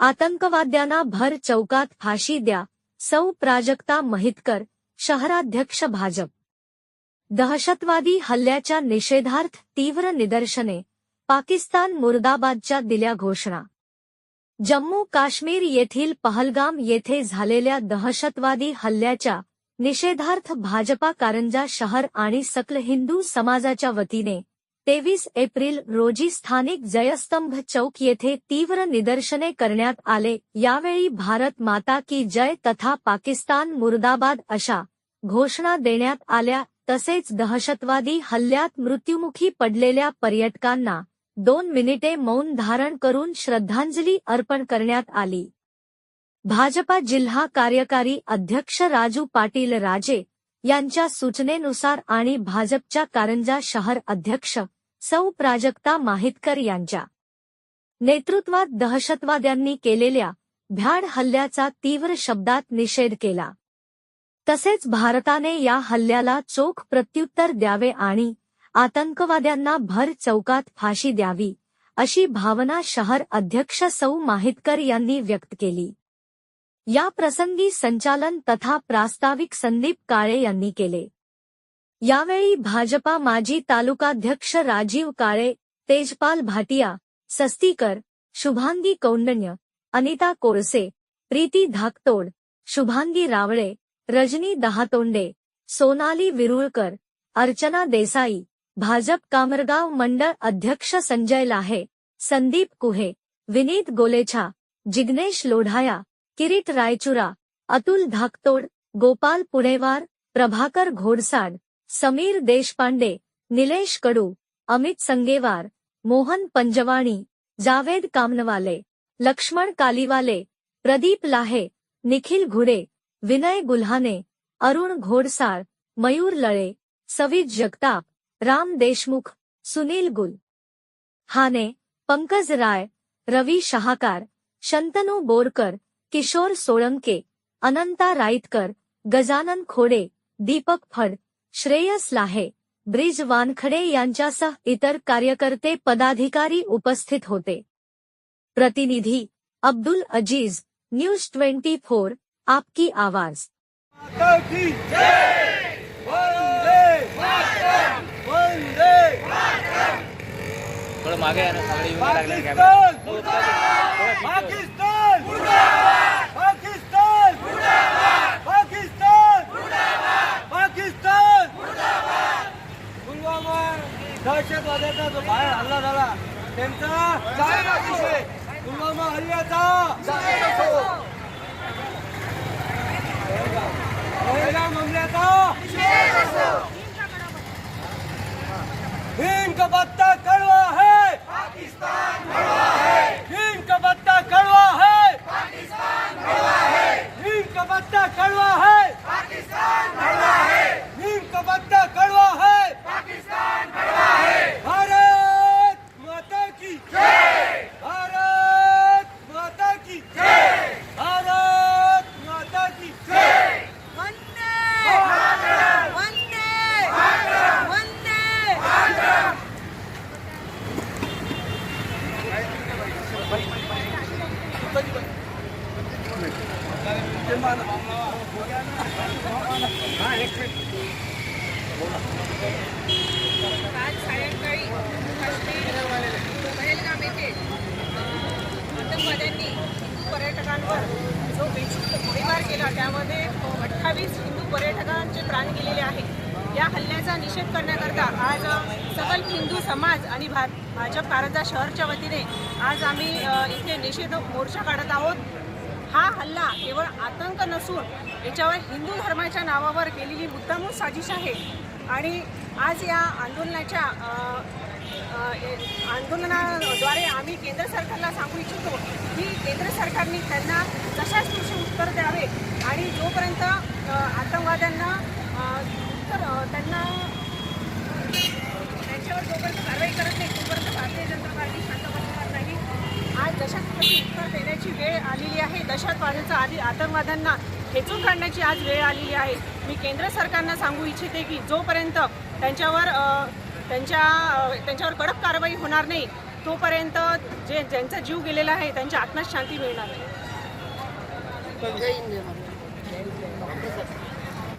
आतंकवाद्यांना भर चौकात फाशी द्या. सौ प्राजक्ता महितकर शहराध्यक्ष भाजप. दहशतवादी हल्ल्याच्या निषेधार्थ तीव्र निदर्शने. पाकिस्तान मुर्दाबादच्या दिल्या घोषणा. जम्मू काश्मीर येथील पहलगाम येथे झालेल्या दहशतवादी हल्ल्याच्या निषेधार्थ भाजपा कारंजा शहर आणि सकल हिंदू समाजाच्या वतीने तेवीस एप्रिल रोजी स्थानिक जयस्तंभ चौक येथे तीव्र निदर्शने करण्यात आले. यावेळी भारत माता की जय तथा पाकिस्तान मुर्दाबाद अशा घोषणा देण्यात आल्या. तसेच दहशतवादी हल्ल्यात मृत्युमुखी पडलेल्या पर्यटकांना दोन मिनिटे मौन धारण करून श्रद्धांजली अर्पण करण्यात आली. भाजपा जिल्हा कार्यकारी अध्यक्ष राजू पाटील राजे यांच्या सूचनेनुसार आणि भाजपच्या कारंजा शहर अध्यक्ष सौ प्राजक्ता माहितकर यांच्या नेतृत्वात दहशतवाद्यांनी केलेल्या भ्याड हल्ल्याचा तीव्र शब्दात निषेध केला. तसेच भारताने या हल्ल्याला चोख प्रत्युत्तर द्यावे आणि आतंकवाद्यांना भर चौकात फाशी द्यावी अशी भावना शहर अध्यक्ष सौ माहितकर यांनी व्यक्त केली. या प्रसंगी संचालन तथा प्रास्ताविक संदीप काळे यांनी केले. यावेळी भाजपा माजी तालुकाध्यक्ष राजीव काळे, तेजपाल भाटिया, सस्तीकर, शुभांगी कौंडण्य, अनिता कोळसे, प्रीती धाकतोड, शुभांगी रावळे, रजनी दहातोंडे, सोनाली विरुळकर, अर्चना देसाई, भाजप कामरगाव मंडळ अध्यक्ष संजय लाहे, संदीप कुहे, विनीत गोलेछा, जिग्नेश लोढाया, किरीट रायचुरा, अतुल धाकतोड, गोपाल पुणेवार प्रभाकर घोडसाड समीर देशपांडे निलेश कडू अमित संगेवार मोहन पंजवाणी जावेद कामनवाले लक्ष्मण कालीवाले प्रदीप लाहे निखिल घुडे विनय गुल्हाने अरुण घोडसाळ मयूर लळे सवित जगताप राम देशमुख सुनील गुल. हाने पंकज राय रवी शहाकार शंतनू बोरकर किशोर सोळंके अनंता राईतकर गजानन खोडे दीपक फड श्रेयस लाहे. ब्रिज वानखडे यांच्यासह इतर कार्यकर्ते पदाधिकारी उपस्थित होते. प्रतिनिधी Abdul Aziz news twenty four आपकी आवाज. माता की जय! वंदे वंदे थोडं मागे आहे ना सगळे येऊन नाही लागले कॅमेरा पाकिस्तान पाकिस्तान पाकिस्तान पाकिस्तान पुलवामा दहशतवाद्याचा जो बाहेर हल्ला झाला त्यांचा जाहीर अतिशय पुलवामा हल्ल्याचा जाहीर असो. हिंद का पत्ता कड़वा है. पाकिस्तान कड़वा है हिंद का पत्ता कड़वा है पाकिस्तान कड़वा है हिंद का पत्ता कड़वा है पाकिस्तान कड़वा है हिंद का पत्ता कड़वा है पाकिस्तान कड़वा है भारत माता की जय भारत माता की जय भारत माता की जय वंदे वंदे वंदे आज सायंकाळी काश्मीर पहलगाम येथे आतंकवाद्यांनी हिंदू पर्यटकांवर जो बेछूट गोळीबार केला त्यामध्ये अठ्ठावीस हिंदू पर्यटकांचे प्राण गेलेले आहेत या हल्ल्याचा निषेध करण्याकरता आज सकल हिंदू समाज आणि भा भाजप कारंजा शहरच्या वतीने आज आम्ही अ, इथे निषेध मोर्चा काढत आहोत. हा हल्ला केवळ आतंक नसून याच्यावर हिंदू धर्माच्या नावावर केलेली मुद्दामून साजिश आहे. आणि आज या आंदोलनाच्या आंदोलनाद्वारे आम्ही केंद्र सरकारला सांगू इच्छितो की केंद्र सरकारने त्यांना तशाच दिवशी उत्तर द्यावे आणि जोपर्यंत आतंकवाद्यांना अ, उत्तर अ, त्यांना त्यांच्यावर जोपर्यंत कारवाई करत नाही तोपर्यंत भारतीय जनता पार्टी शांत बसणार नाही आज दहशतवादी उत्तर देण्याची वेळ आलेली आहे दहशतवादाचा आधी आतंकवाद्यांना खेचून काढण्याची आज वेळ आलेली आहे. मी केंद्र सरकारनं सांगू इच्छिते की जोपर्यंत त्यांच्यावर त्यांच्या त्यांच्यावर कडक कारवाई होणार नाही तोपर्यंत जे ज्यांचा जीव गेलेला आहे त्यांच्या आत्मास शांती मिळणार नाही.